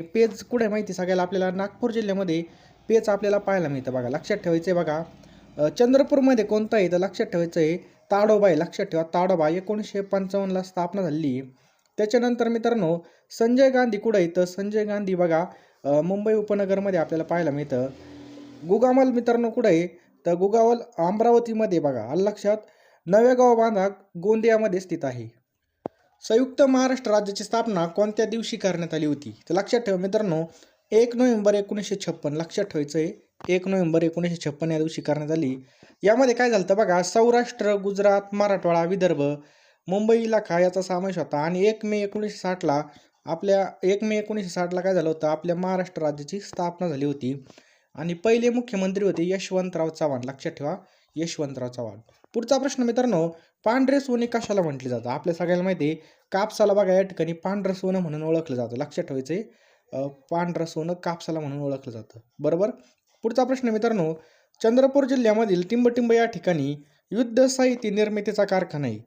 Page कुठे आहे माहिती सगळ्याला? आपल्याला नागपूर जिल्ह्यामध्ये पेज आपल्याला पाहायला मिळतं बघा. लक्षात ठेवायचं आहे बघा चंद्रपूरमध्ये कोणतं आहे? तर लक्षात ठेवायचं आहे ताडोबा आहे. लक्षात ठेवा ताडोबा एकोणीसशे पंचावन्नला स्थापना झाली. त्याच्यानंतर मित्रांनो संजय गांधी कुठं आहे? तर संजय गांधी बघा मुंबई उपनगरमध्ये आपल्याला पाहायला मिळतं. गुगामल मित्रांनो कुठं आहे? तर गुगावल अमरावतीमध्ये बघा. लक्षात? नवेगाव बांधा गोंदियामध्ये स्थित आहे. संयुक्त महाराष्ट्र राज्याची स्थापना कोणत्या दिवशी करण्यात आली होती? तर लक्षात ठेवा मित्रांनो एक नोव्हेंबर एकोणीसशे छप्पन लक्षात ठेवायचं आहे एक नोव्हेंबर एकोणीसशे छप्पन या दिवशी करण्यात आली. यामध्ये काय झालं होतं बघा सौराष्ट्र गुजरात मराठवाडा विदर्भ मुंबई इलाखा याचा समावेश होता. आणि एक मे एकोणीसशे साठला आपल्या एक मे एकोणीसशे साठला काय झालं होतं? आपल्या महाराष्ट्र राज्याची स्थापना झाली होती. आणि पहिले मुख्यमंत्री होते यशवंतराव चव्हाण. लक्षात ठेवा यशवंतराव चव्हाण. पुढचा प्रश्न मित्रांनो पांढरे सोने कशाला म्हटले जातं आपल्या सगळ्याला माहिती आहे कापसाला बघा या ठिकाणी पांढरं सोनं म्हणून ओळखलं जातं. लक्षात ठेवायचं आहे पांढरं सोनं कापसाला म्हणून ओळखलं जातं. बरोबर? पुढचा प्रश्न मित्रांनो चंद्रपूर जिल्ह्यामधील टिंबटिंब या ठिकाणी युद्ध साहित्य निर्मितीचा कारखाना आहे.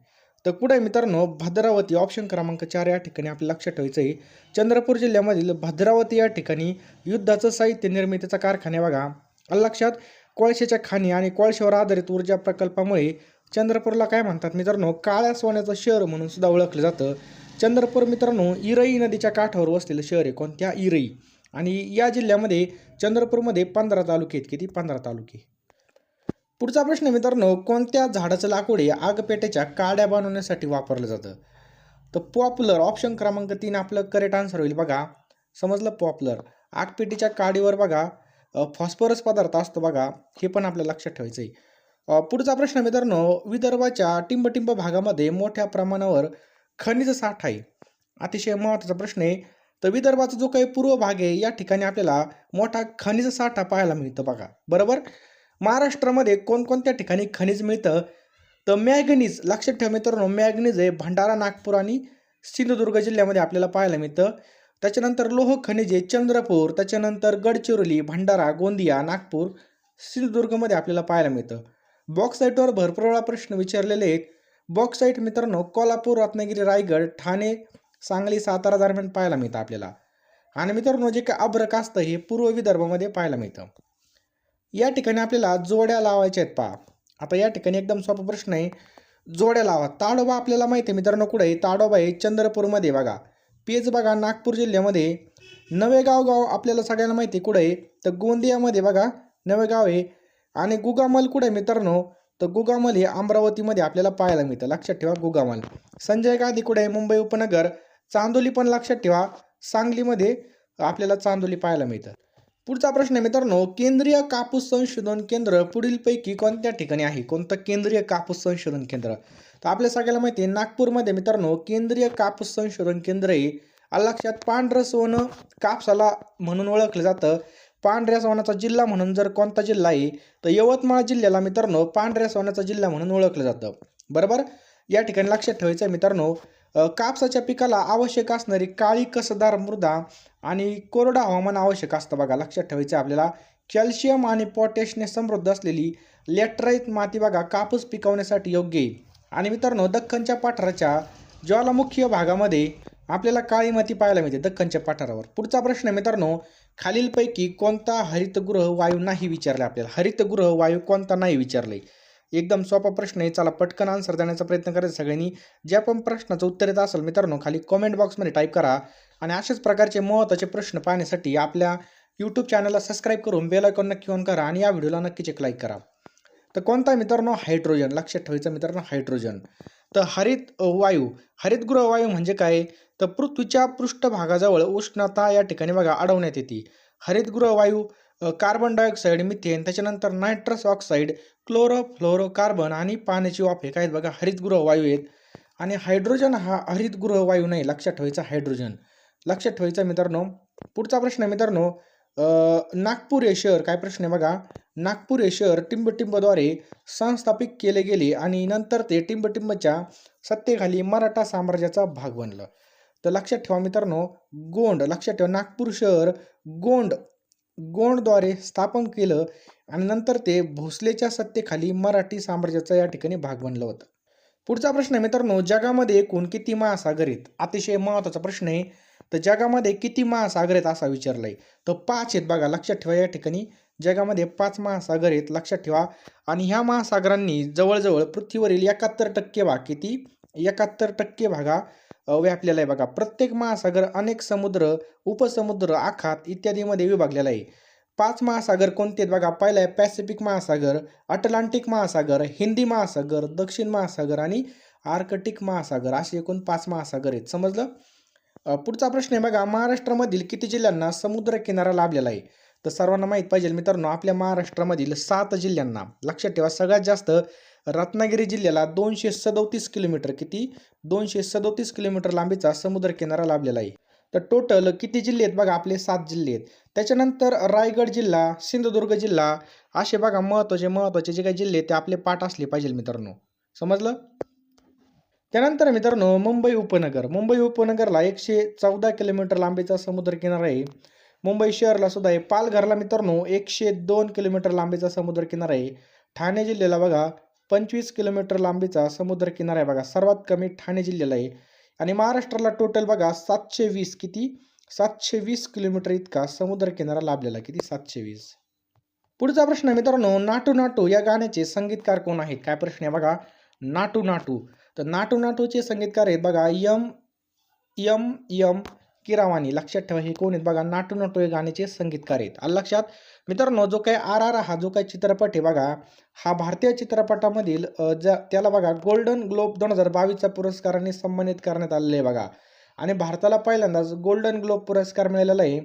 तर पुढे मित्रांनो भद्रावती ऑप्शन क्रमांक चार या ठिकाणी आपल्या लक्षात ठेवायचं आहे चंद्रपूर जिल्ह्यामधील भद्रावती या ठिकाणी युद्धाचं साहित्य निर्मितीचा कारखाना बघा. लक्षात? कोळशाच्या खाणी आणि कोळशावर आधारित ऊर्जा प्रकल्पामुळे चंद्रपूरला काय म्हणतात मित्रांनो काळ्या सोन्याचं शहर म्हणून सुद्धा ओळखलं जातं. चंद्रपूर मित्रांनो इरई नदीच्या काठावर वसलेलं शहर आहे. कोणत्या? इरई. आणि या जिल्ह्यामध्ये चंद्रपूरमध्ये पंधरा तालुके आहेत. किती? पंधरा तालुके. पुढचा प्रश्न मित्रांनो कोणत्या झाडाचं लाकूड हे आगपेट्याच्या काड्या बनवण्यासाठी वापरलं जातं? तर पॉप्युलर ऑप्शन क्रमांक तीन आपलं करेक्ट आन्सर होईल बघा. समजलं? पॉप्युलर. आगपेटीच्या काडीवर बघा फॉस्फरस पदार्थ असतो बघा. हे पण आपल्याला लक्षात ठेवायचं आहे पुढचा प्रश्न मित्रांनो विदर्भाच्या टिंबटिंब भागामध्ये मोठ्या प्रमाणावर खनिज साठा आहे. अतिशय महत्त्वाचा प्रश्न आहे. तर विदर्भाचा जो काही पूर्व भाग आहे या ठिकाणी आपल्याला मोठा खनिज साठा पाहायला मिळतं बघा. बरोबर? महाराष्ट्रामध्ये कोणकोणत्या ठिकाणी खनिज मिळतं? तर मॅगनीज लक्षात ठेवा मित्रांनो मॅगनीज आहे भंडारा नागपूर आणि सिंधुदुर्ग जिल्ह्यामध्ये आपल्याला पाहायला मिळतं. त्याच्यानंतर लोह खनिजे चंद्रपूर त्याच्यानंतर गडचिरोली भंडारा गोंदिया नागपूर सिंधुदुर्गमध्ये आपल्याला पाहायला मिळतं. बॉक्साईटवर भरपूर वेळा प्रश्न विचारलेले आहेत. बॉक्साईट मित्रांनो कोल्हापूर रत्नागिरी रायगड ठाणे सांगली सातारा दरम्यान पाहायला मिळतं आपल्याला. आणि मित्रांनो जे काय अभ्रक असतं हे पूर्व विदर्भामध्ये पाहायला मिळतं. या ठिकाणी आपल्याला जोड्या लावायच्या आहेत पहा. आता या ठिकाणी एकदम सोपा प्रश्न आहे. जोड्या लावा. ताडोबा आपल्याला माहिती आहे मित्रांनो कुठे आहे? ताडोबा आहे चंद्रपूरमध्ये बघा. पेज बघा नागपूर जिल्ह्यामध्ये. नवेगाव गाव आपल्याला सगळ्यांना माहिती आहे कुठे आहे? तर गोंदियामध्ये बघा. नवेगाव आहे. आणि गुगामल कुठे आहे मित्रांनो? तर गुगामल हे अमरावतीमध्ये आपल्याला पाहायला मिळतं. लक्षात ठेवा गुगामल. संजय गांधी कुठे आहे? मुंबई उपनगर. चांदोली पण लक्षात ठेवा. सांगलीमध्ये आपल्याला चांदोली पाहायला मिळतं. पुढचा प्रश्न आहे मित्रांनो केंद्रीय कापूस संशोधन केंद्र पुढीलपैकी कोणत्या ठिकाणी आहे? कोणतं केंद्रीय कापूस संशोधन केंद्र? तर आपल्या सगळ्याला माहिती आहे नागपूरमध्ये मित्रांनो केंद्रीय कापूस संशोधन केंद्र हे लक्षात पांढरं सोनं कापसाला म्हणून ओळखलं जातं. पांढऱ्या सोन्याचा जिल्हा म्हणून जर कोणता जिल्हा आहे तर यवतमाळ जिल्ह्याला मित्रांनो पांढऱ्या सोन्याचा जिल्हा म्हणून ओळखलं जातं. बरोबर? या ठिकाणी लक्षात ठेवायचं आहे मित्रांनो कापसाच्या पिकाला आवश्यक असणारी काळी कसदार मृदा आणि कोरडा हवामान आवश्यक असतं बघा. लक्षात ठेवायचं आहे आपल्याला कॅल्शियम आणि पोटॅशने समृद्ध असलेली लॅटराईट माती बघा कापूस पिकवण्यासाठी योग्य आहे. आणि मित्रांनो दख्खनच्या पठाराच्या ज्वालामुखीय भागामध्ये आपल्याला काळी माती पाहायला मिळते दख्खनच्या पठारावर. पुढचा प्रश्न मित्रांनो खालीलपैकी कोणता हरितगृह वायू नाही विचारला आपल्याला? हरितगृह वायू कोणता नाही विचारले? एकदम सोपा प्रश्न आहे चला पटकन आन्सर देण्याचा प्रयत्न करायचा सगळ्यांनी. ज्या पण प्रश्नाचं उत्तर येत असेल मित्रांनो खाली कॉमेंट बॉक्समध्ये टाईप करा आणि अशाच प्रकारचे महत्त्वाचे प्रश्न पाहण्यासाठी आपल्या यूट्यूब चॅनलला सबस्क्राईब करून बेल आयकॉन नक्की ऑन करा आणि या व्हिडिओला नक्कीच एक लाईक करा. तर कोणता मित्रांनो? हायड्रोजन लक्षात ठेवायचं मित्रांनो हायड्रोजन तर हरित वायू. हरितगृह वायू म्हणजे काय? तर पृथ्वीच्या पृष्ठभागाजवळ उष्णता या ठिकाणी बघा अडवण्यात येते हरितगृह वायू कार्बन डायऑक्साईड मिथेन त्याच्यानंतर nitrous oxide chloro fluoro carbon आणि पाण्याची वाफ काय आहेत बघा हरितगृह वायू आहेत. आणि हायड्रोजन हा हरितगृह वायू नाही लक्षात ठेवायचा हायड्रोजन लक्षात ठेवायचा मित्रांनो पुढचा प्रश्न आहे मित्रांनो नागपूर हे शहर काय प्रश्न आहे बघा नागपूर हे शहर टिंबटिंबद्वारे संस्थापित केले गेले आणि नंतर ते टिंबटिंबच्या सत्तेखाली मराठा साम्राज्याचा भाग बनलं. तर लक्षात ठेवा मित्रांनो गोंड लक्षात ठेवा नागपूर शहर गोंड गोंडद्वारे स्थापन केलं आणि नंतर ते भोसलेच्या सत्तेखाली मराठी साम्राज्याचा या ठिकाणी भाग बनलं होतं. पुढचा प्रश्न आहे मित्रांनो जगामध्ये एकूण किती महासागर आहेत? अतिशय महत्त्वाचा प्रश्न आहे. तर जगामध्ये किती महासागर आहेत असा विचारलाय. तर पाच आहेत बघा लक्षात ठेवा या ठिकाणी. जगामध्ये पाच महासागर आहेत लक्षात ठेवा. आणि ह्या महासागरांनी जवळजवळ पृथ्वीवरील एकाहत्तर टक्के भाग किती? एकाहत्तर टक्के भागा व्यापलेला आहे बघा. प्रत्येक महासागर अनेक समुद्र उपसमुद्र आखात इत्यादीमध्ये विभागलेला आहे. पाच महासागर कोणते आहेत बघा? पहिला आहे पॅसिफिक महासागर अटलांटिक महासागर हिंदी महासागर दक्षिण महासागर आणि आर्कटिक महासागर असे एकूण पाच महासागर आहेत. समजलं? पुढचा प्रश्न आहे बघा महाराष्ट्रामधील किती जिल्ह्यांना समुद्र किनारा लाभलेला आहे? तर सर्वांना माहीत पाहिजे मित्रांनो आपल्या महाराष्ट्रामधील सात जिल्ह्यांना लक्षात ठेवा. सगळ्यात जास्त रत्नागिरी जिल्ह्याला दोनशे सदोतीस किलोमीटर किती? दोनशे सदोतीस किलोमीटर लांबीचा समुद्र किनारा लाभलेला आहे. तर टोटल किती जिल्हे आहेत बघा? आपले सात जिल्हे आहेत. त्याच्यानंतर रायगड जिल्हा सिंधुदुर्ग जिल्हा असे बघा महत्त्वाचे महत्त्वाचे जे काही जिल्हे आहेत ते आपले पाठ असले पाहिजे मित्रांनो. समजलं? त्यानंतर मित्रांनो मुंबई उपनगर. मुंबई उपनगरला एकशे चौदा किलोमीटर लांबीचा समुद्र किनारा आहे. मुंबई शहरला सुद्धा आहे. पालघरला मित्रांनो एकशे दोन किलोमीटर लांबीचा समुद्र किनारा आहे. ठाणे जिल्ह्याला बघा पंचवीस किलोमीटर लांबीचा समुद्र किनारा आहे बघा. सर्वात कमी ठाणे जिल्ह्याला आहे. आणि महाराष्ट्राला टोटल बघा सातशे वीस किती? सातशे वीस किलोमीटर इतका समुद्र किनारा लाभलेला. किती? सातशे वीस पुढचा प्रश्न मित्रांनो नाटू नाटू या गाण्याचे संगीतकार कोण आहेत? काय प्रश्न आहे बघा? नाटू नाटू. तर नाटू नाटूचे संगीतकार आहेत बघा यम यम यम किरावानी. लक्षात ठेवा हे कोण आहेत बघा? नाटू नाटू या गाण्याचे संगीतकार आहेत. लक्षात मित्रांनो जो काही आर आर हा जो काही चित्रपट आहे बघा हा भारतीय चित्रपटामधील ज्या त्याला बघा गोल्डन ग्लोब दोन हजार बावीसच्या पुरस्काराने सन्मानित करण्यात आलेले आहे बघा. आणि भारताला पहिल्यांदाच गोल्डन ग्लोब पुरस्कार मिळालेला आहे.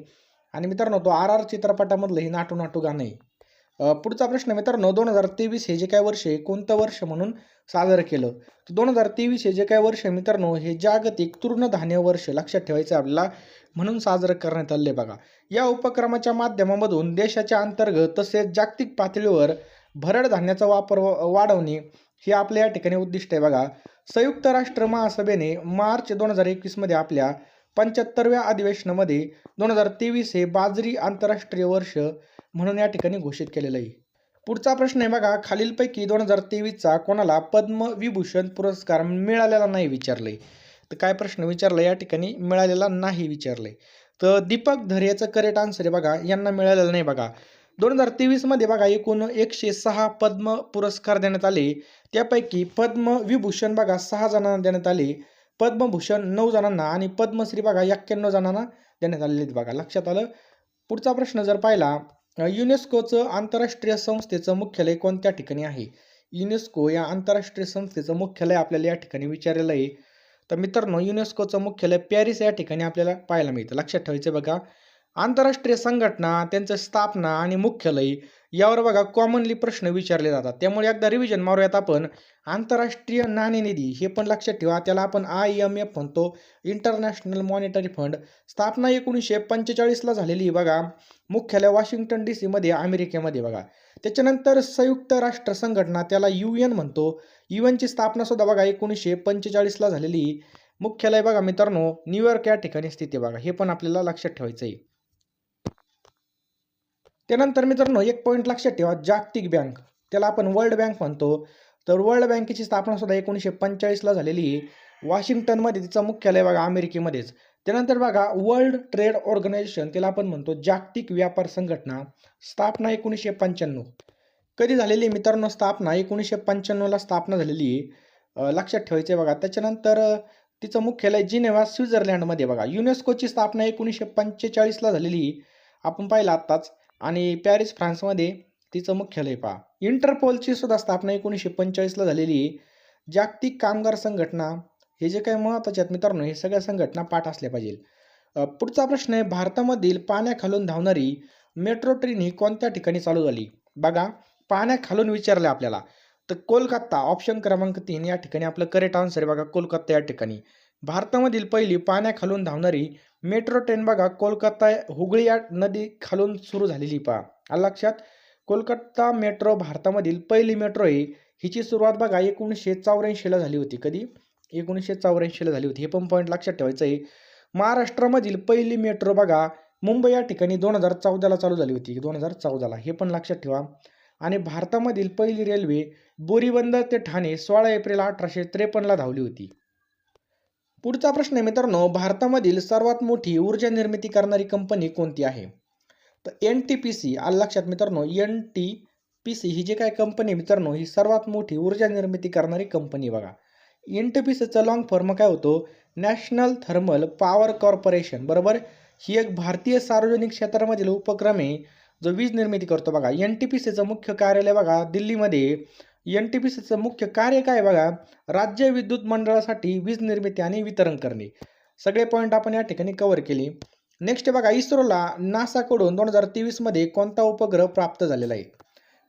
आणि मित्रांनो तो आर आर चित्रपटामधलं हे नाटू नाटू गाणं आहे. पुढचा प्रश्न मित्रांनो दोन हजार तेवीस हे जे काय वर्ष आहे कोणतं वर्ष म्हणून साजरं केलं? तर दोन हजार तेवीस हे जे काय वर्ष मित्रांनो हे जागतिक तृणधान्य वर्ष लक्षात ठेवायचं आपल्याला. म्हणून साजरं करण्यात आले बघा. या उपक्रमाच्या माध्यमामधून देशाच्या अंतर्गत तसेच जागतिक पातळीवर भरड धान्याचा वापर वाढवणे हे आपल्या या ठिकाणी उद्दिष्ट आहे बघा. संयुक्त राष्ट्र महासभेने मार्च दोन हजार एकवीसमध्ये आपल्या पंच्याहत्तरव्या अधिवेशनामध्ये दोन हजार तेवीस हे बाजरी आंतरराष्ट्रीय वर्ष म्हणून या ठिकाणी घोषित केलेलं आहे. पुढचा प्रश्न आहे बघा खालीलपैकी दोन हजार तेवीसचा कोणाला पद्मविभूषण पुरस्कार मिळालेला नाही विचारलंय. तर काय प्रश्न विचारला या ठिकाणी? मिळालेला नाही विचारलंय तर दीपक धरेचं करेक्ट आन्सर आहे बघा. यांना मिळालेलं नाही बघा. दोन हजार तेवीसमध्ये बघा एकूण एकशे सहा पद्म पुरस्कार देण्यात आले. त्यापैकी पद्मविभूषण बघा सहा जणांना देण्यात आले. पद्मभूषण नऊ जणांना आणि पद्मश्री बघा एक्क्याण्णव जणांना देण्यात आलेले बघा. लक्षात आलं? पुढचा प्रश्न जर पाहिला युनेस्कोचं आंतरराष्ट्रीय संस्थेचं मुख्यालय कोणत्या ठिकाणी आहे? युनेस्को या आंतरराष्ट्रीय संस्थेचं मुख्यालय आपल्याला या ठिकाणी विचारलेलं आहे. तर मित्रांनो युनेस्कोचं मुख्यालय पॅरिस या ठिकाणी आपल्याला पाहायला मिळतं. लक्षात ठेवायचं बघा. आंतरराष्ट्रीय संघटना त्यांचं स्थापना आणि मुख्यालय यावर बघा कॉमनली प्रश्न विचारले जातात. त्यामुळे एकदा रिव्हिजन मारूयात आपण. आंतरराष्ट्रीय नाणेनिधी हे पण लक्षात ठेवा. त्याला आपण आय एम एफ म्हणतो. इंटरनॅशनल मॉनिटरी फंड स्थापना एकोणीसशे पंचेचाळीसला झालेली बघा. मुख्यालय वॉशिंग्टन डी सीमध्ये अमेरिकेमध्ये बघा. त्याच्यानंतर संयुक्त राष्ट्र संघटना त्याला यू एन म्हणतो. यू एनची स्थापना सुद्धा बघा एकोणीसशे पंचेचाळीसला झालेली. मुख्यालय बघा मित्रांनो न्यूयॉर्क या ठिकाणी स्थिती बघा. हे पण आपल्याला लक्षात ठेवायचं आहे त्यानंतर मित्रांनो एक पॉईंट लक्षात ठेवा जागतिक बँक. त्याला आपण वर्ल्ड बँक म्हणतो. तर वर्ल्ड बँकेची स्थापना सुद्धा एकोणीसशे पंचेचाळीसला झालेली. वॉशिंग्टनमध्ये तिचं मुख्यालय बघा अमेरिकेमध्येच. त्यानंतर बघा वर्ल्ड ट्रेड ऑर्गनायझेशन त्याला आपण म्हणतो जागतिक व्यापार संघटना स्थापना एकोणीसशे पंच्याण्णव. कधी झालेली आहे मित्रांनो स्थापना? एकोणीसशे पंच्याण्णवला स्थापना झालेली आहे. लक्षात ठेवायचं आहे बघा. त्याच्यानंतर तिचं मुख्यालय जिनेवा स्वित्झर्लंडमध्ये बघा. युनेस्कोची स्थापना एकोणीसशे पंचेचाळीसला झालेली आहे. आपण पाहिलं आत्ताच. आणि पॅरिस फ्रान्समध्ये तिचं मुख्यालय पहा. इंटरपोलची सुद्धा स्थापना एकोणीसशे पंचेचाळीसला झालेली आहे. जागतिक कामगार संघटना हे जे काही महत्त्वाचे आहेत मित्रांनो हे सगळ्या संघटना पाठ असल्या पाहिजे पुढचा प्रश्न आहे भारतामधील पाण्याखालून धावणारी मेट्रो ट्रेन ही कोणत्या ठिकाणी चालू झाली? बघा पाण्याखालून विचारलं आपल्याला. तर कोलकाता ऑप्शन क्रमांक तीन या ठिकाणी आपलं करेक्ट आन्सर आहे बघा कोलकाता या ठिकाणी. भारतामधील पहिली पाण्याखालून धावणारी मेट्रो ट्रेन बघा कोलकाता हुगळी या नदी खालून सुरू झालेली पहा. लक्षात? कोलकाता मेट्रो भारतामधील पहिली मेट्रो आहे. हिची सुरुवात बघा एकोणीसशे चौऱ्याऐंशीला झाली होती. कधी? एकोणीसशे चौऱ्याऐंशीला झाली होती. हे पण पॉईंट लक्षात ठेवायचं आहे महाराष्ट्रामधील पहिली मेट्रो बघा मुंबई या ठिकाणी दोन हजार चौदाला चालू झाली होती. दोन हजार चौदाला. हे पण लक्षात ठेवा. आणि भारतामधील पहिली रेल्वे बोरीबंदर ते ठाणे सोळा एप्रिल अठराशे त्रेपन्नला धावली होती. पुढचा प्रश्न आहे मित्रांनो भारतामधील सर्वात मोठी ऊर्जा निर्मिती करणारी कंपनी कोणती आहे? तर एन टी पी सी आलं लक्षात मित्रांनो एन टी पी सी ही जी काय कंपनी आहे मित्रांनो ही सर्वात मोठी ऊर्जा निर्मिती करणारी कंपनी बघा. एन टी पी सीचा लॉंग फॉर्म काय होतो? नॅशनल थर्मल पॉवर कॉर्पोरेशन बरोबर? ही एक भारतीय सार्वजनिक क्षेत्रामधील उपक्रम आहे जो वीज निर्मिती करतो बघा. एन टी पी सीचं मुख्य कार्यालय बघा दिल्लीमध्ये. एन टी पी सीचं मुख्य कार्य काय आहे बघा? राज्य विद्युत मंडळासाठी वीज निर्मिती आणि वितरण करणे. सगळे पॉईंट आपण या ठिकाणी कव्हर केले. नेक्स्ट बघा इस्रोला नासाकडून दोन हजार तेवीसमध्ये कोणता उपग्रह प्राप्त झालेला आहे?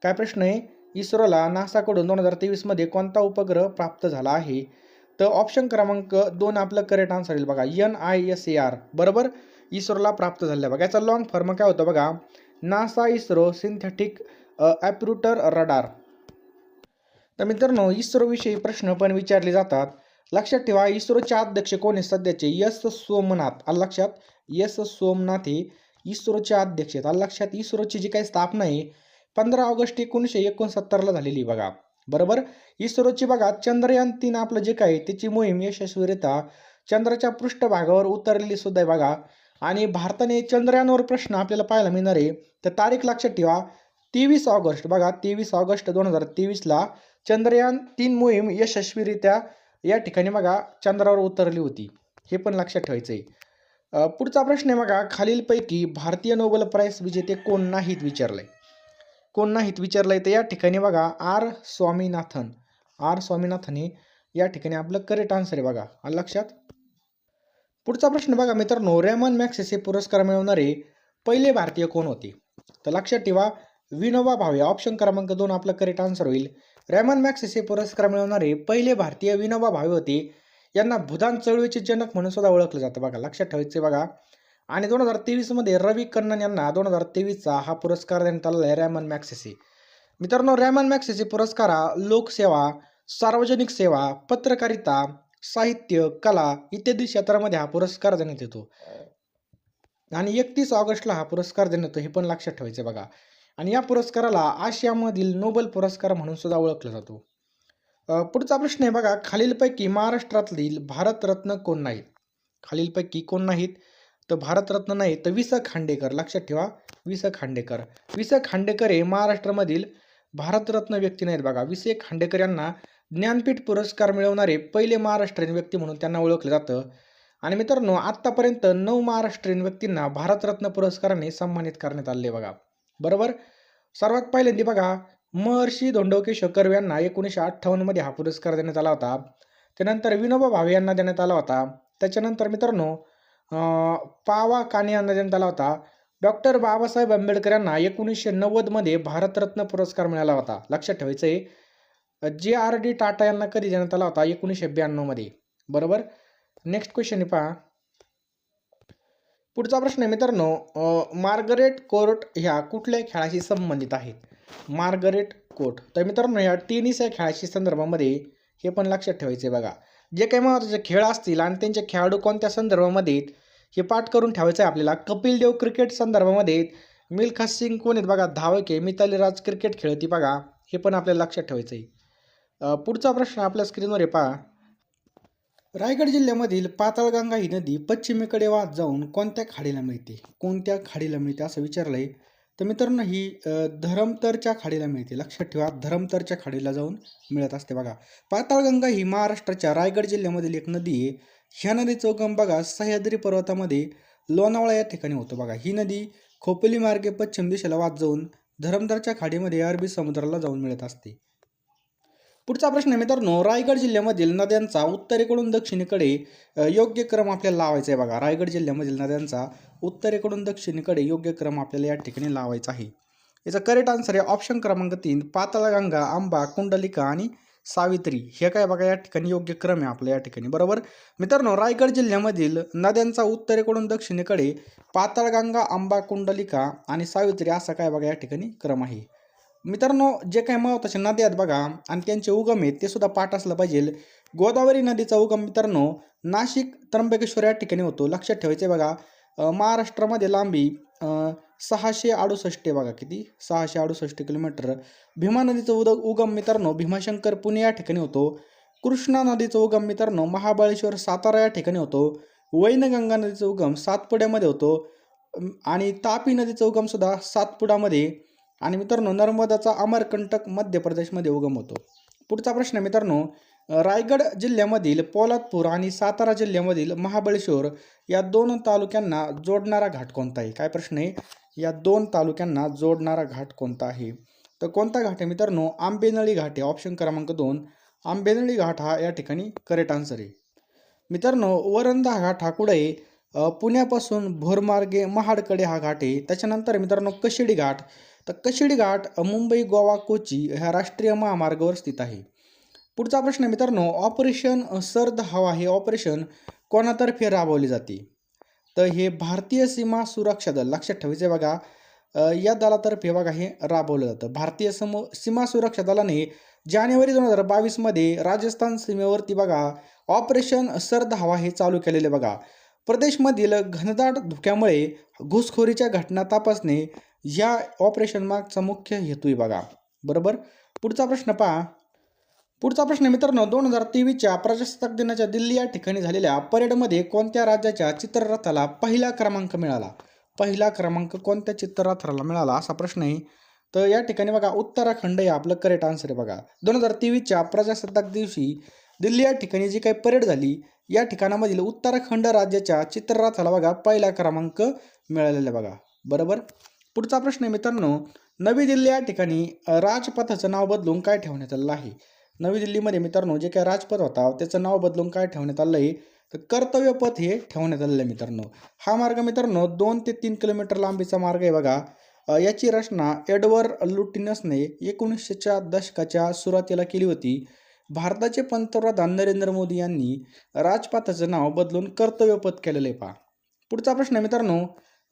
काय प्रश्न आहे? इस्रोला नासाकडून दोन हजार तेवीसमध्ये कोणता उपग्रह प्राप्त झाला आहे? तर ऑप्शन क्रमांक दोन आपलं करेक्ट आन्सर येईल बघा. N I S A R बरोबर? इस्रोला प्राप्त झालेला बघा. याचा लॉंग फॉर्म काय होतं बघा? NASA ISRO synthetic aperture radar तर मित्रांनो इस्रोविषयी प्रश्न पण विचारले जातात. लक्षात ठेवा इस्रोचे अध्यक्ष कोण आहे सध्याचे यस सोमनाथ. आलं लक्षात? यस सोमनाथ हे इस्रोचे अध्यक्ष आहेत. आलं लक्षात? इस्रोची जी काही स्थापना आहे पंधरा ऑगस्ट एकोणीसशे एकोणसत्तरला झालेली बघा. बरोबर? इस्रोची बघा चंद्रयान तीन आपलं जे काय त्याची मोहीम यशस्वीरित्या चंद्राच्या पृष्ठभागावर उतरलेली सुद्धा आहे बघा. आणि भारताने चंद्रयानवर प्रश्न आपल्याला पाहायला मिळणार आहे तर तारीख लक्षात ठेवा. तेवीस ऑगस्ट बघा तेवीस ऑगस्ट दोन हजार तेवीसला चंद्रयान तीन मोहीम यशस्वीरित्या या ठिकाणी बघा चंद्रावर उतरली होती. हे पण लक्षात ठेवायचं आहे पुढचा प्रश्न आहे बघा खालीलपैकी भारतीय नोबेल प्राईज विजेते कोण नाहीत विचारलंय. कोण नाहीत विचारलंय तर या ठिकाणी बघा आर स्वामीनाथन. आर स्वामीनाथन हे या ठिकाणी आपलं करेक्ट आन्सर आहे बघा. आलं लक्षात? पुढचा प्रश्न बघा मित्रांनो रेमन मॅक्सेस हे पुरस्कार मिळवणारे पहिले भारतीय कोण होते? तर लक्षात ठेवा विनोबा भावे ऑप्शन क्रमांक दोन आपलं करेक्ट आन्सर होईल. रेमन मॅक्सेस हे पुरस्कार मिळवणारे पहिले भारतीय विनोबा भावे होते. यांना भूदान चळवळीचे जनक म्हणून सुद्धा ओळखलं जातं बघा. लक्षात ठेवायचे बघा. आणि दोन हजार तेवीसमध्ये रवी कन्नन यांना दोन हजार तेवीसचा हा पुरस्कार देण्यात आलेला आहे रॅमन मॅक्सेसी. मित्रांनो रॅमन मॅक्सेसी पुरस्कार हा लोकसेवा सार्वजनिक सेवा पत्रकारिता साहित्य कला इत्यादी क्षेत्रामध्ये हा पुरस्कार देण्यात येतो. आणि एकतीस ऑगस्टला हा पुरस्कार देण्यात येतो हे पण लक्षात ठेवायचे बघा. आणि या पुरस्काराला आशियामधील नोबेल पुरस्कार म्हणून सुद्धा ओळखला जातो. पुढचा प्रश्न आहे बघा खालीलपैकी महाराष्ट्रातील भारतरत्न कोण नाहीत? खालीलपैकी कोण नाहीत? तर भारतरत्न नाही तर वि स खांडेकर. लक्षात ठेवा वि स खांडेकर. वि स खांडेकर हे महाराष्ट्रामधील भारतरत्न व्यक्ती नाहीत बघा. वि स खांडेकर यांना ज्ञानपीठ पुरस्कार मिळवणारे पहिले महाराष्ट्रीयन व्यक्ती म्हणून त्यांना ओळखलं जातं. आणि मित्रांनो आत्तापर्यंत नऊ महाराष्ट्रीयन व्यक्तींना भारतरत्न पुरस्काराने सन्मानित करण्यात आले बघा. बरोबर? सर्वात पहिल्यांदी बघा महर्षी धोंडोकेश्वर कर्वे यांना एकोणीसशे अठ्ठावन्नमध्ये हा पुरस्कार देण्यात आला होता. त्यानंतर विनोबा भावे यांना देण्यात आला होता. त्याच्यानंतर मित्रांनो पावा काने यांना देण्यात आला होता. डॉक्टर बाबासाहेब आंबेडकर यांना एकोणीसशे नव्वदमध्ये भारतरत्न पुरस्कार मिळाला होता. लक्षात ठेवायचं आहे जे आर डी टाटा यांना कधी देण्यात आला होता? एकोणीसशे ब्याण्णवमध्ये बरोबर? नेक्स्ट क्वेश्चन आहे पहा. पुढचा प्रश्न आहे मित्रांनो मार्गरेट कोर्ट ह्या कुठल्या खेळाशी संबंधित आहेत? Margaret Court. तर मित्रांनो या टेनिस या खेळाशी संदर्भामध्ये हे पण लक्षात ठेवायचे बघा. जे काही महत्त्वाचे खेळ असतील आणि त्यांचे खेळाडू कोणत्या संदर्भामध्ये हे पाठ करून ठेवायचं आहे आपल्याला. कपिल देव क्रिकेट संदर्भामध्ये मिल्खा सिंग कोण आहेत बघा धावके मिताली राज क्रिकेट खेळती बघा हे पण आपल्याला लक्षात ठेवायचं आहे पुढचा प्रश्न आपल्या स्क्रीनवर आहे पहा. रायगड जिल्ह्यामधील पाताळगंगा ही नदी पश्चिमेकडे वाहत जाऊन कोणत्या खाडीला मिळते? कोणत्या खाडीला मिळते असं विचारलं आहे तर मित्रांनो ही धरमतरच्या खाडीला मिळते. लक्षात ठेवा धरमतरच्या खाडीला जाऊन मिळत असते बघा. पाताळगंगा ही महाराष्ट्राच्या रायगड जिल्ह्यामधील एक नदी आहे. ह्या नदीचा उगम बघा सह्याद्री पर्वतामध्ये लोणावळा या ठिकाणी होतो बघा. ही नदी खोपोली मार्गे पश्चिम दिशेला वाद जाऊन धरमतरच्या खाडीमध्ये अरबी समुद्राला जाऊन मिळत असते. पुढचा प्रश्न आहे मित्रांनो रायगड जिल्ह्यामधील नद्यांचा उत्तरेकडून दक्षिणेकडे योग्य क्रम आपल्याला लावायचा आहे बघा. रायगड जिल्ह्यामधील नद्यांचा उत्तरेकडून दक्षिणेकडे योग्य क्रम आपल्याला या ठिकाणी लावायचा आहे. याचा करेक्ट आन्सर आहे ऑप्शन क्रमांक तीन पातळगंगा आंबा कुंडलिका आणि सावित्री. हे काय बघा या ठिकाणी योग्य क्रम आहे आपल्या या ठिकाणी. बरोबर? मित्रांनो रायगड जिल्ह्यामधील नद्यांचा उत्तरेकडून दक्षिणेकडे पातळगंगा आंबा कुंडलिका आणि सावित्री असा काय बघा या ठिकाणी क्रम आहे. मित्रांनो जे काही महत्त्वाचे नदी आहेत बघा आणि त्यांचे उगम आहेत ते सुद्धा पाठ असलं पाहिजे. गोदावरी नदीचा उगम मित्रांनो नाशिक त्र्यंबकेश्वर या ठिकाणी होतो. लक्षात ठेवायचे बघा महाराष्ट्रामध्ये लांबी सहाशे अडुसष्ट बघा किती? सहाशे अडुसष्ट किलोमीटर. भीमा नदीचा उद उगम मित्रांनो भीमाशंकर पुणे या ठिकाणी होतो. कृष्णा नदीचा उगम मित्रांनो महाबळेश्वर सातारा या ठिकाणी होतो. वैनगंगा नदीचा उगम सातपुड्यामध्ये होतो. आणि तापी नदीचा उगमसुद्धा सातपुडामध्ये. आणि मित्रांनो नर्मदाचा अमरकंटक मध्य प्रदेशमध्ये उगम होतो. पुढचा प्रश्न मित्रांनो रायगड जिल्ह्यामधील पोलादपूर आणि सातारा जिल्ह्यामधील महाबळेश्वर या दोन तालुक्यांना जोडणारा घाट कोणता आहे? काय प्रश्न आहे? या दोन तालुक्यांना जोडणारा घाट कोणता आहे? तर कोणता घाट आहे मित्रांनो? आंबेनळी घाट आहे ऑप्शन क्रमांक दोन. आंबेनळी घाट हा या ठिकाणी करेक्ट आन्सर आहे. मित्रांनो वरंदा घाट हा कुठे पुण्यापासून भोरमार्गे महाडकडे हा घाट आहे. त्याच्यानंतर मित्रांनो कशिडी घाट. तर कशिडी घाट मुंबई गोवा कोची ह्या राष्ट्रीय महामार्गावर स्थित आहे. पुढचा प्रश्न मित्रांनो ऑपरेशन सर्द हवा हे ऑपरेशन कोणातर्फे राबवले जाते? तर हे भारतीय सीमा सुरक्षा दल लक्षात ठेवायचे बघा या दलातर्फे बघा हे राबवलं जातं. भारतीय सम सीमा सुरक्षा दलाने जानेवारी दोन हजार बावीसमध्ये राजस्थान सीमेवरती बघा ऑपरेशन सर्द हवा हे चालू केलेले बघा. प्रदेशमधील घनदाट धुक्यामुळे घुसखोरीच्या घटना तपासणे या ऑपरेशन मागचा मुख्य हेतू आहे बघा. बरोबर? पुढचा प्रश्न पहा. पुढचा प्रश्न मित्रांनो दोन हजार तेवीसच्या प्रजासत्ताक दिनाच्या दिल्ली या ठिकाणी झालेल्या परेडमध्ये कोणत्या राज्याच्या चित्ररथाला पहिला क्रमांक मिळाला? पहिला क्रमांक कोणत्या चित्ररथाला मिळाला? असा प्रश्न आहे. तर या ठिकाणी बघा उत्तराखंड हे आपलं करेक्ट आन्सर आहे बघा. दोन हजार तेवीसच्या प्रजासत्ताक दिवशी दिल्ली या ठिकाणी जी काही परेड झाली या ठिकाणामधील उत्तराखंड राज्याच्या चित्ररथाला बघा पहिला क्रमांक मिळालेला बघा. बरोबर? पुढचा प्रश्न आहे मित्रांनो नवी दिल्ली या ठिकाणी राजपथाचं नाव बदलून काय ठेवण्यात आलेलं आहे? नवी दिल्लीमध्ये मित्रांनो जे काही राजपथ होता त्याचं नाव बदलून काय ठेवण्यात आलं आहे? तर कर्तव्यपथ हे ठेवण्यात आलेलं आहे मित्रांनो. हा मार्ग मित्रांनो दोन ते तीन किलोमीटर लांबीचा मार्ग आहे बघा. याची रचना एडवर्ड लुटिनसने एकोणीसशेच्या दशकाच्या सुरुवातीला केली होती. भारताचे पंतप्रधान नरेंद्र मोदी यांनी राजपथाचं नाव बदलून कर्तव्यपथ केलेलं आहे पहा. पुढचा प्रश्न आहे मित्रांनो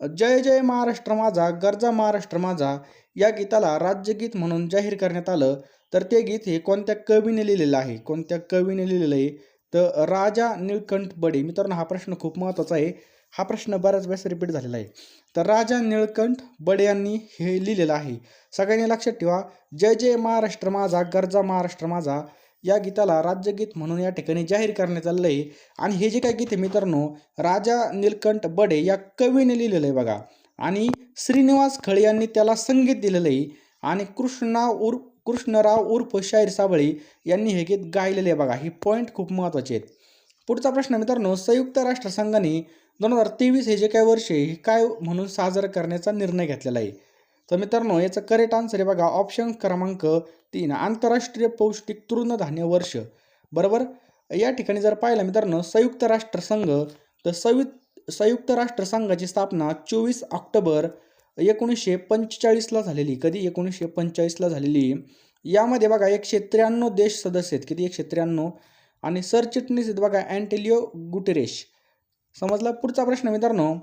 जय जय महाराष्ट्र माझा गरजा महाराष्ट्र माझा या गीताला राज्यगीत म्हणून जाहीर करण्यात आलं. तर ते गीत हे कोणत्या कवीने लिहिलेलं आहे? कोणत्या कवीने लिहिलेलं आहे? तर राजा निळकंठ बडे. मित्रांनो हा प्रश्न खूप महत्त्वाचा आहे. हा प्रश्न बऱ्याच वेळेस रिपीट झालेला आहे. तर राजा निळकंठ बडे यांनी हे लिहिलेलं आहे. सगळ्यांनी लक्षात ठेवा. जय जय महाराष्ट्र माझा गरजा महाराष्ट्र माझा या गीताला राज्यगीत म्हणून या ठिकाणी जाहीर करण्यात आलेलं आहे. आणि हे जे काही गीत आहे मित्रांनो राजा निलकंठ बडे या कवीने लिहिलेलं आहे बघा. आणि श्रीनिवास खळे यांनी त्याला संगीत दिलेलं आहे. आणि कृष्णा उर्फ कृष्णराव उर्फ शाहीर साबळे यांनी हे गीत गायलेले आहे बघा. ही पॉईंट खूप महत्त्वाचे आहेत. पुढचा प्रश्न मित्रांनो संयुक्त राष्ट्रसंघाने दोन हजार तेवीस हे जे काय वर्ष हे काय म्हणून साजरं करण्याचा निर्णय घेतलेला आहे? तर मित्रांनो याचं करेक्ट आन्सर आहे बघा. ऑप्शन क्रमांक तीन आंतरराष्ट्रीय पौष्टिक तृणधान्य वर्ष. बरोबर? या ठिकाणी जर पाहिलं मित्रांनो संयुक्त राष्ट्रसंघ तर संयुक्त संयुक्त राष्ट्रसंघाची स्थापना चोवीस ऑक्टोबर एकोणीसशे पंचेचाळीसला झालेली. कधी? एकोणीसशे पंचेचाळीसला झालेली. यामध्ये बघा एकशे त्र्याण्णव देश सदस्य आहेत. किती? एकशे त्र्याण्णव. आणि सरचिटणीस आहेत बघा अँटेलिओ गुटेरेश. समजला? पुढचा प्रश्न मित्रांनो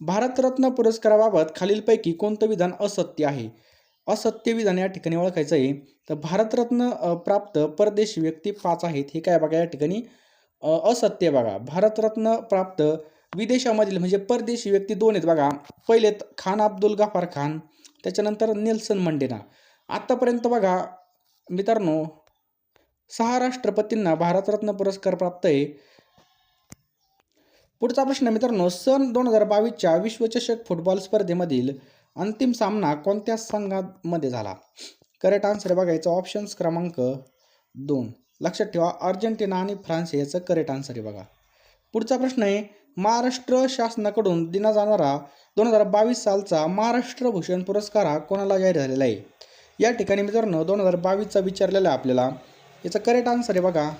भारतरत्न पुरस्काराबाबत खालीलपैकी कोणतं विधान असत्य आहे? असत्य विधान या ठिकाणी ओळखायचं आहे. तर भारतरत्न प्राप्त परदेशी व्यक्ती पाच आहेत. हे काय बघा या ठिकाणी असत्य आहे बघा. भारतरत्न प्राप्त विदेशामधील म्हणजे परदेशी व्यक्ती दोन आहेत बघा. पहिलेत खान अब्दुल गफार खान त्याच्यानंतर नेल्सन मंडेना. आत्तापर्यंत बघा मित्रांनो सहा राष्ट्रपतींना भारतरत्न पुरस्कार प्राप्त आहे. पुढचा प्रश्न मित्रांनो सन दोन हजार बावीसच्या विश्वचषक फुटबॉल स्पर्धेमधील अंतिम सामना कोणत्या संघामध्ये झाला? करेक्ट आन्सर बघायचं ऑप्शन्स क्रमांक दोन. लक्षात ठेवा अर्जेंटिना आणि फ्रान्स याचं करेक्ट आन्सर आहे बघा. पुढचा प्रश्न आहे महाराष्ट्र शासनाकडून दिला जाणारा दोन हजार बावीस सालचा महाराष्ट्र भूषण पुरस्कार हा कोणाला जाहीर झालेला आहे? या ठिकाणी मित्रांनो दोन हजार बावीसचा विचारलेला आहे आपल्याला. याचं करेक्ट आन्सर आहे बघा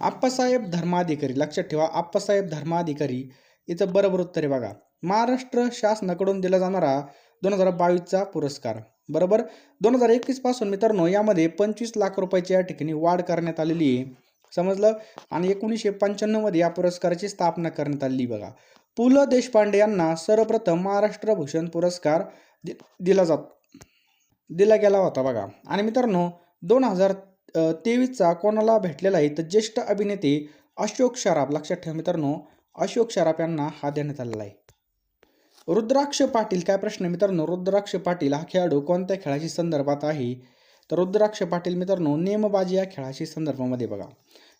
आप्पासाहेब धर्माधिकारी लक्षात ठेवा आप्पासाहेब धर्माधिकारी याचं बरोबर उत्तर आहे बघा. महाराष्ट्र शासनाकडून दिला जाणारा दोन हजार बावीसचा पुरस्कार बरोबर? दोन हजार एकवीसपासून मित्रांनो यामध्ये पंचवीस लाख रुपयाची या ठिकाणी वाढ करण्यात आलेली आहे. समजलं? आणि एकोणीसशे पंच्याण्णवमध्ये या पुरस्काराची स्थापना करण्यात आली बघा. पु ल देशपांडे यांना सर्वप्रथम महाराष्ट्र भूषण पुरस्कार दि दिला जात दिला गेला होता बघा. आणि मित्रांनो दोन हजार तेवीसचा कोणाला भेटलेला आहे तर ज्येष्ठ अभिनेते अशोक शराफ. लक्षात ठेवा मित्रांनो अशोक शराफ यांना हा देण्यात आलेला आहे. रुद्राक्ष पाटील काय प्रश्न आहे मित्रांनो? रुद्राक्ष पाटील हा खेळाडू कोणत्या खेळाशी संदर्भात आहे? तर रुद्राक्ष पाटील मित्रांनो नेमबाजी या खेळाशी संदर्भामध्ये बघा.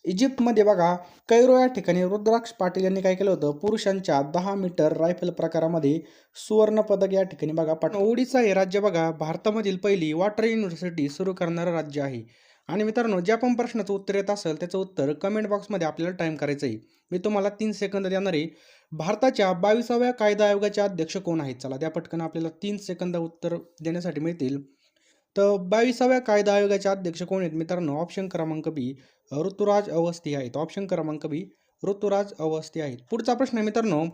इजिप्तमध्ये बघा कैरो या ठिकाणी रुद्राक्ष पाटील यांनी काय केलं होतं? पुरुषांच्या दहा मीटर रायफल प्रकारामध्ये सुवर्णपदक या ठिकाणी बघा पाठ ओडिसा हे राज्य बघा भारतामधील पहिली वॉटर युनिव्हर्सिटी सुरू करणारं राज्य आहे. आणि मित्रांनो ज्या पण प्रश्नाचं उत्तर येत असेल त्याचं उत्तर कमेंट बॉक्समध्ये आपल्याला टाईम करायचं आहे मी तुम्हाला तीन सेकंद देणार आहे. भारताच्या बावीसाव्या कायदा आयोगाचे अध्यक्ष कोण आहेत? चला त्या पटकन आपल्याला तीन सेकंद उत्तर देण्यासाठी मिळतील. तर बावीसाव्या कायदा आयोगाचे अध्यक्ष कोण आहेत? मित्रांनो ऑप्शन क्रमांक बी ऋतुराज अवस्थी आहेत. ऑप्शन क्रमांक बी ऋतुराज अवस्थी आहेत. पुढचा प्रश्न आहे मित्रांनो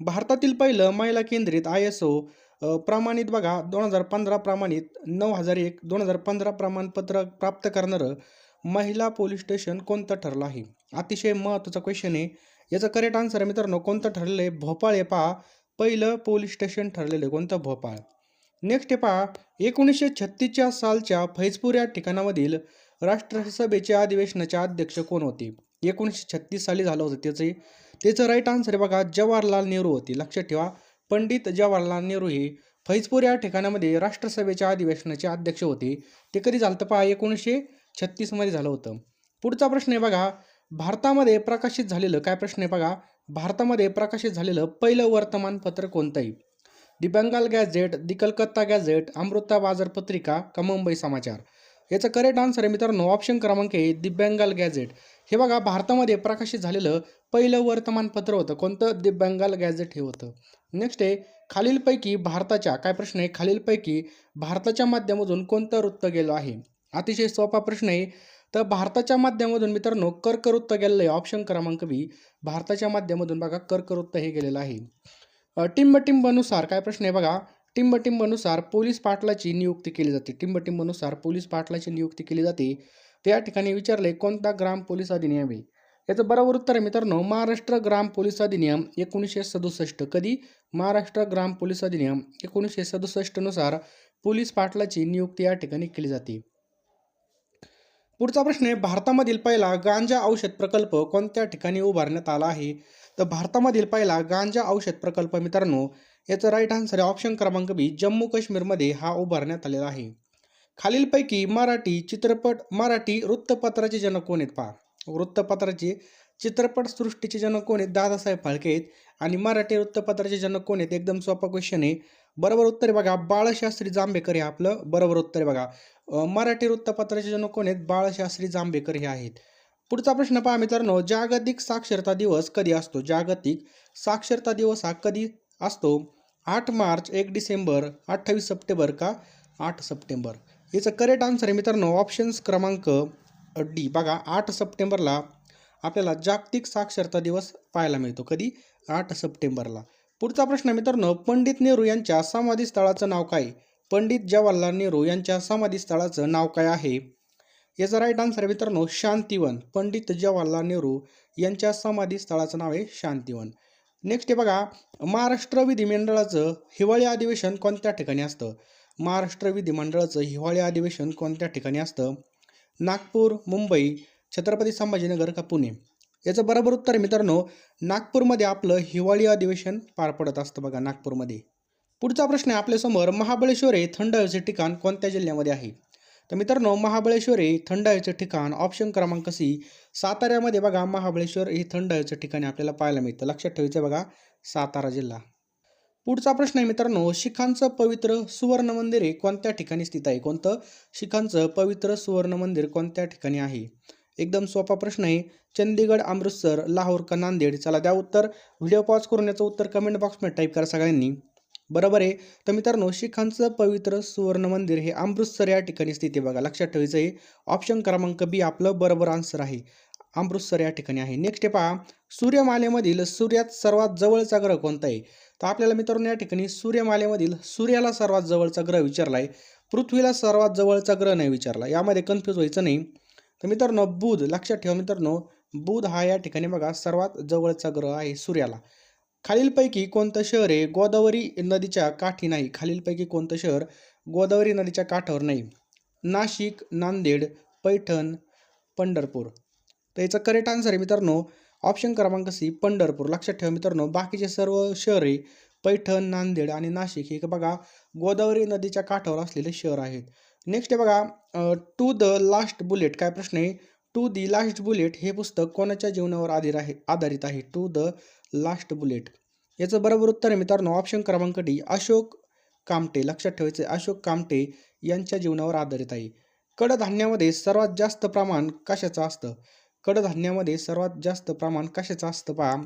भारतातील पहिलं महिला केंद्रित आय एस ओ प्रमाणित बघा दोन हजार पंधरा प्रमाणित नऊ हजार एक दोन हजार पंधरा प्रमाणपत्र प्राप्त करणारं महिला पोलीस स्टेशन कोणतं ठरलं आहे? अतिशय महत्त्वाचा क्वेश्चन आहे. याचं करेक्ट आन्सर आहे मित्रांनो कोणतं ठरलेलं आहे? भोपाळ हे पहा. पहिलं पोलीस स्टेशन ठरलेलं आहे कोणतं? भोपाळ. नेक्स्ट हे पहा. एकोणीसशे छत्तीसच्या सालच्या फैजपूर या ठिकाणामधील राष्ट्रसभेच्या अधिवेशनाचे अध्यक्ष कोण होते? एकोणीसशे छत्तीस साली झालं होतं त्याचे. त्याचं राईट आन्सर आहे बघा जवाहरलाल नेहरू होते. लक्षात ठेवा. पंडित जवाहरलाल नेहरू हे फैजपूर या ठिकाणामध्ये राष्ट्रसभेच्या अधिवेशनाचे अध्यक्ष होते. ते कधी झालं तर पहा एकोणीसशे छत्तीसमध्ये झालं होतं. पुढचा प्रश्न आहे बघा भारतामध्ये प्रकाशित झालेलं काय प्रश्न आहे बघा? भारतामध्ये प्रकाशित झालेलं पहिलं वर्तमानपत्र कोणतं आहे दी बंगाल गॅझेट दि कलकत्ता गॅझेट अमृता बाजार पत्रिका का मुंबई समाचार? याचं करेक्ट आन्सर आहे मित्रांनो ऑप्शन क्रमांक आहे दि बंगाल गॅझेट. हे बघा भारतामध्ये प्रकाशित झालेलं पहिलं वर्तमानपत्र होतं. कोणतं? द बंगाल गॅझेट हे होतं. नेक्स्ट आहे खालीलपैकी भारताच्या काय प्रश्न आहे? खालीलपैकी भारताच्या माध्यमातून कोणतं वृत्त गेलं आहे? अतिशय सोपा प्रश्न आहे. तर भारताच्या माध्यमातून मित्रांनो कर्कवृत्त गेलेलं आहे. ऑप्शन क्रमांक बी भारताच्या माध्यमातून बघा कर्कवृत्त हे गेलेलं आहे. टिंबटिंबनुसार काय प्रश्न आहे? बघा टिंबटिंबनुसार पोलीस पाटलाची नियुक्ती केली जाते. टिंबटिंबनुसार पोलीस पाटलाची नियुक्ती केली जाते. त्या ठिकाणी विचारले कोणता ग्राम पोलीस अधिनियम आहे? याचं बरोबर उत्तर आहे मित्रांनो महाराष्ट्र ग्राम पोलीस अधिनियम एकोणीसशे सदुसष्ट. कधी महाराष्ट्र ग्राम पोलीस अधिनियम एकोणीसशे सदुसष्टनुसार पोलीस पाटलाची नियुक्ती या ठिकाणी केली जाते. पुढचा प्रश्न आहे भारतामधील पहिला गांजा औषध प्रकल्प कोणत्या ठिकाणी उभारण्यात आला आहे? तर भारतामधील पहिला गांजा औषध प्रकल्प मित्रांनो याचं राईट आन्सर आहे ऑप्शन क्रमांक बी जम्मू काश्मीरमध्ये हा उभारण्यात आलेला आहे. खालीलपैकी मराठी चित्रपट मराठी वृत्तपत्राचे जनक कोण आहेत पहा. वृत्तपत्राचे चित्रपट सृष्टीचे जनक कोण आहेत? दादासाहेब फाळके आहेत. आणि मराठी वृत्तपत्राचे जनक कोण आहेत? एकदम सोपा क्वेश्चन आहे. बरोबर उत्तर बघा बाळशास्त्री जांभेकर हे आपलं बरोबर उत्तर बघा. मराठी वृत्तपत्राचे जनक कोण आहेत? बाळशास्त्री जांभेकर हे आहेत. पुढचा प्रश्न पहा मित्रांनो जागतिक साक्षरता दिवस कधी असतो? जागतिक साक्षरता दिवस हा कधी असतो? आठ मार्च एक डिसेंबर अठ्ठावीस सप्टेंबर का? आठ सप्टेंबर. याचं करेक्ट आन्सर आहे मित्रांनो ऑप्शन्स क्रमांक डी बघा आठ सप्टेंबरला आपल्याला जागतिक साक्षरता दिवस पाहायला मिळतो. कधी? आठ सप्टेंबरला. पुढचा प्रश्न मित्रांनो पंडित नेहरू यांच्या समाधी स्थळाचं नाव काय? पंडित जवाहरलाल नेहरू यांच्या समाधी स्थळाचं नाव काय आहे? याचा राईट आन्सर आहे मित्रांनो शांतिवन. पंडित जवाहरलाल नेहरू यांच्या समाधी स्थळाचं नाव आहे शांतिवन. नेक्स्ट आहे बघा महाराष्ट्र विधिमंडळाचं हिवाळी अधिवेशन कोणत्या ठिकाणी असतं? महाराष्ट्र विधिमंडळाचं हिवाळी अधिवेशन कोणत्या ठिकाणी असतं? नागपूर मुंबई छत्रपती संभाजीनगर का पुणे? याचं बरोबर उत्तर मित्रांनो नागपूरमध्ये आपलं हिवाळी अधिवेशन पार पडत असतं बघा नागपूरमध्ये. पुढचा प्रश्न आहे आपल्यासमोर महाबळेश्वर हे थंड हवेचे ठिकाण कोणत्या जिल्ह्यामध्ये आहे? तर मित्रांनो महाबळेश्वर हे थंड हवेचे ठिकाण ऑप्शन क्रमांक सी साताऱ्यामध्ये बघा महाबळेश्वर हे थंड हवेचं ठिकाण आपल्याला पाहायला मिळतं. लक्षात ठेवायचं बघा सातारा जिल्हा. पुढचा प्रश्न आहे मित्रांनो शिखांचं पवित्र सुवर्ण मंदिर हे कोणत्या ठिकाणी स्थित आहे? कोणतं? शिखांचं पवित्र सुवर्ण मंदिर कोणत्या ठिकाणी आहे? एकदम सोपा प्रश्न आहे. चंदीगड अमृतसर लाहोर का नांदेड? चला द्या उत्तर. व्हिडिओ पॉज करून याचं उत्तर कमेंट बॉक्समध्ये टाईप करा सगळ्यांनी. बरोबर आहे. तर मित्रांनो शिखांचं पवित्र सुवर्ण मंदिर हे अमृतसर या ठिकाणी स्थित आहे बघा. लक्षात ठेवायचं आहे. ऑप्शन क्रमांक बी आपलं बरोबर आन्सर आहे. अमृतसर या ठिकाणी आहे. नेक्स्ट पहा. सूर्यमालेमधील सूर्यात सर्वात जवळचा ग्रह कोणता आहे? तर आपल्याला मित्रांनो या ठिकाणी सूर्यमालेमधील सूर्याला सर्वात जवळचा ग्रह विचारला आहे पृथ्वीला सर्वात जवळचा ग्रह नाही विचारला. यामध्ये कन्फ्यूज व्हायचं नाही. तर मित्रांनो बुध लक्षात ठेवा मित्रांनो बुध हा या ठिकाणी बघा सर्वात जवळचा ग्रह आहे सूर्याला. खालीलपैकी कोणतं शहर आहे? गोदावरी नदीच्या काठी नाही. खालीलपैकी कोणतं शहर? गोदावरी नदीच्या काठावर नाही. नाशिक नांदेड पैठण पंढरपूर. तर याचं करेक्ट आन्सर आहे मित्रांनो ऑप्शन क्रमांक सी पंढरपूर. लक्षात ठेवा मित्रांनो बाकीचे सर्व शहरे पैठण नांदेड आणि नाशिक हे बघा गोदावरी नदीच्या काठावर असलेले शहर आहेत. नेक्स्ट आहे बघा टू द लास्ट बुलेट काय प्रश्न आहे? टू दी लास्ट बुलेट हे पुस्तक कोणाच्या जीवनावर आधार आहे आधारित आहे? टू द लास्ट बुलेट याचं बरोबर उत्तर आहे मित्रांनो ऑप्शन क्रमांक डी अशोक कामटे. लक्षात ठेवायचं अशोक कामटे यांच्या जीवनावर आधारित आहे. कडधान्यामध्ये सर्वात जास्त प्रमाण कशाचं असतं? कडधान्यामध्ये सर्वात जास्त प्रमाण कशाचं असतं पहा?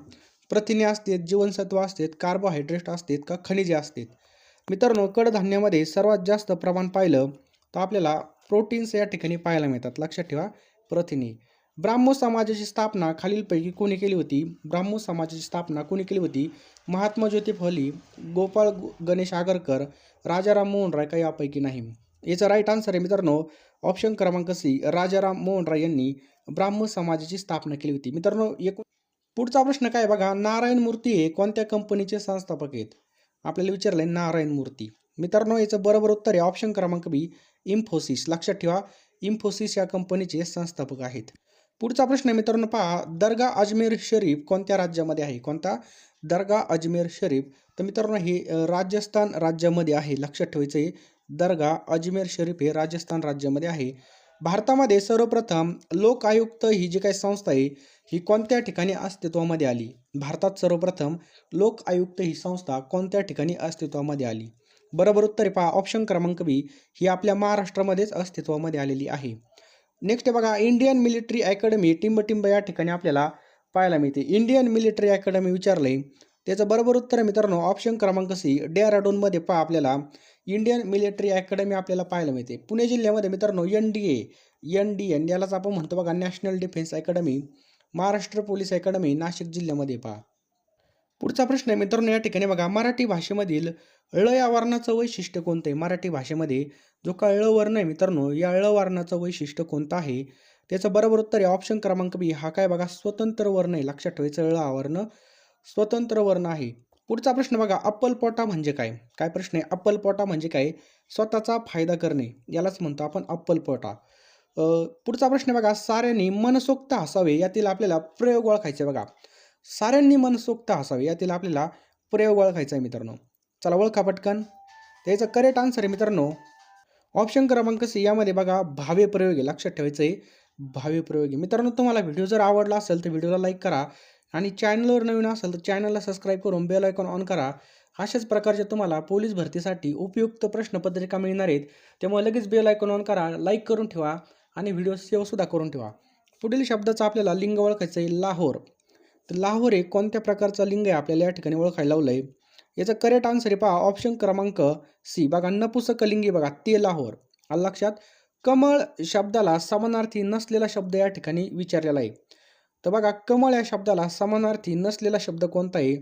प्रथिने असतात जीवनसत्व असतात कार्बोहायड्रेट असतात का खनिजे असतात? मित्रांनो कडधान्यामध्ये सर्वात जास्त प्रमाण पाहिलं तर आपल्याला प्रोटीन्स या ठिकाणी पाहायला मिळतात. लक्षात ठेवा प्रथिने. ब्राह्मो समाजाची स्थापना खालीलपैकी कोणी केली होती? ब्राह्मो समाजाची स्थापना कोणी केली होती? महात्मा ज्योती फली गोपाळ गणेश आगरकर राजाराम मोहन राय का यापैकी नाही? याचा राईट आन्सर आहे मित्रांनो ऑप्शन क्रमांक सी राजाराम मोहन राय यांनी ब्राह्म समाजाची स्थापना केली होती. मित्रांनो एक पुढचा प्रश्न काय बघा? नारायण मूर्ती हे कोणत्या कंपनीचे संस्थापक आहेत? आपल्याला विचारलं आहे नारायण मूर्ती. मित्रांनो याचं बरोबर उत्तर आहे ऑप्शन क्रमांक बी इन्फोसिस लक्षात ठेवा इन्फोसिस या कंपनीचे संस्थापक आहेत. पुढचा प्रश्न आहे मित्रांनो पहा दर्गा अजमेर शरीफ कोणत्या राज्यामध्ये आहे? कोणता? दर्गा अजमेर शरीफ. तर मित्रांनो हे राजस्थान राज्यामध्ये आहे. लक्षात ठेवायचं आहे दर्गा अजमेर शरीफ हे राजस्थान राज्यामध्ये आहे. भारतामध्ये सर्वप्रथम लोक आयुक्त ही जी काही संस्था आहे ही कोणत्या ठिकाणी अस्तित्वामध्ये आली? भारतात सर्वप्रथम लोक आयुक्त ही संस्था कोणत्या ठिकाणी अस्तित्वामध्ये आली? बरोबर उत्तर पहा. ऑप्शन क्रमांक बी ही आपल्या महाराष्ट्रामध्येच अस्तित्वामध्ये आलेली आहे. नेक्स्ट बघा इंडियन मिलिटरी अकॅडमी टिंबटिंब या ठिकाणी आपल्याला पाहायला मिळते. इंडियन मिलिटरी अकॅडमी विचारलंय. त्याचं बरोबर उत्तर मित्रांनो. ऑप्शन क्रमांक सी डेहराडूनमध्ये पहा आपल्याला इंडियन मिलिटरी अकॅडमी आपल्याला पाहायला मिळते. पुणे जिल्ह्यामध्ये मित्रांनो N D A N D N यालाच आपण म्हणतो बघा national defence academy Maharashtra police academy Nashik जिल्ह्यामध्ये पहा. पुढचा प्रश्न आहे मित्रांनो या ठिकाणी बघा मराठी भाषेमधील ळ या वर्णाचं वैशिष्ट्य कोणतं आहे? मराठी भाषेमध्ये जो का ळ वर्ण आहे मित्रांनो या ळ वर्णाचं वैशिष्ट्य कोणतं आहे? त्याचं बरोबर उत्तर आहे ऑप्शन क्रमांक बी हा काय बघा स्वतंत्र वर्ण आहे. लक्षात ठेवायचं ळ हा वर्ण स्वतंत्र वर्ण आहे. पुढचा प्रश्न बघा अप्पलपोटा म्हणजे काय? काय प्रश्न आहे? अप्पलपोटा म्हणजे काय? स्वतःचा फायदा करणे यालाच म्हणतो आपण अप्पलपोटा पुढचा प्रश्न बघा साऱ्यांनी मनसोक्त हसावे यातील आपल्याला प्रयोग ओळखायचे बघा. साऱ्यांनी मनसोक्त हसावे यातील आपल्याला प्रयोग ओळखायचा आहे मित्रांनो. चला ओळखा पटकन. त्याचं करेक्ट आन्सर आहे मित्रांनो. ऑप्शन क्रमांक सी यामध्ये बघा भावे प्रयोग आहे लक्षात ठेवायचं आहे भावे प्रयोग. आहे मित्रांनो तुम्हाला व्हिडिओ जर आवडला असेल तर व्हिडिओला लाईक करा. आणि चॅनलवर नवीन असाल तर चॅनलला सबस्क्राईब करून बेल आयकॉन ऑन करा. अशाच प्रकारच्या तुम्हाला पोलीस भरतीसाठी उपयुक्त प्रश्नपत्रिका मिळणार आहेत. त्यामुळे लगेच बेल आयकॉन ऑन करा लाईक करून ठेवा आणि व्हिडिओ सेवसुद्धा करून ठेवा. पुढील शब्दाचा आपल्याला लिंग ओळखायचं आहे लाहोर. तर लाहोर हे कोणत्या प्रकारचा लिंग आहे आपल्याला या ठिकाणी ओळखायला लावलं आहे याचं करेक्ट आन्सर आहे पहा ऑप्शन क्रमांक सी बघा नपुसक लिंगी बघा ते लाहोर. आलं लक्षात? कमळ शब्दाला समानार्थी नसलेला शब्द या ठिकाणी विचारलेला आहे. तर बघा कमळ या शब्दाला समानार्थी नसलेला शब्द कोणता आहे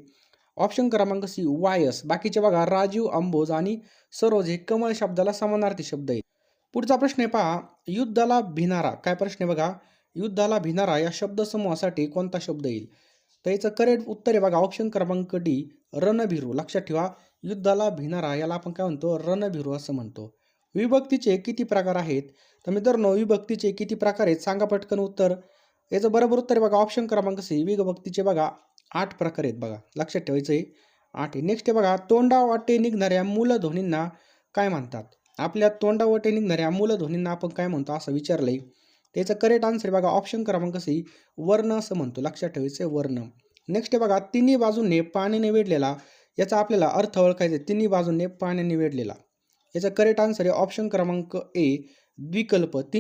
ऑप्शन क्रमांक सी वायस बाकीचे बघा राजीव अंबोज आणि सरोज हे कमळ शब्दाला समानार्थी शब्द आहे पुढचा प्रश्न आहे पहा युद्धाला भिनारा. काय प्रश्न आहे बघा? युद्धाला भिनारा या शब्दसमूहासाठी कोणता शब्द येईल? तर याचं करेक्ट उत्तर आहे बघा ऑप्शन क्रमांक डी रणभिरू. लक्षात ठेवा युद्धाला भिनारा याला आपण काय म्हणतो? रणभिरू असं म्हणतो. विभक्तीचे किती प्रकार आहेत? तर मित्रांनो विभक्तीचे किती प्रकार आहेत? सांगा पटकन उत्तर. याचं बरोबर उत्तर बघा ऑप्शन क्रमांक सी विभक्तीचे बघा आठ प्रकार आहेत बघा. लक्षात ठेवायचं आहे आठ आहे. नेक्स्ट आहे बघा तोंडावाटे निघणाऱ्या मूलध्वनींना काय म्हणतात? आपल्या तोंडावटे निघणाऱ्या मूलध्वनींना आपण काय म्हणतो असं विचारलं आहे त्याचं करेक्ट आन्सर आहे बघा ऑप्शन क्रमांक सी वर्ण असं म्हणतो. लक्षात ठेवायचं आहे वर्ण. नेक्स्ट आहे बघा तिन्ही बाजूने पाण्याने वेढलेला याचा आपल्याला अर्थ ओळखायचा आहे. तिन्ही बाजूने पाण्याने वेढलेला. याचा करेक्ट आन्सर आहे ऑप्शन क्रमांक ए द्विकल्प. तीन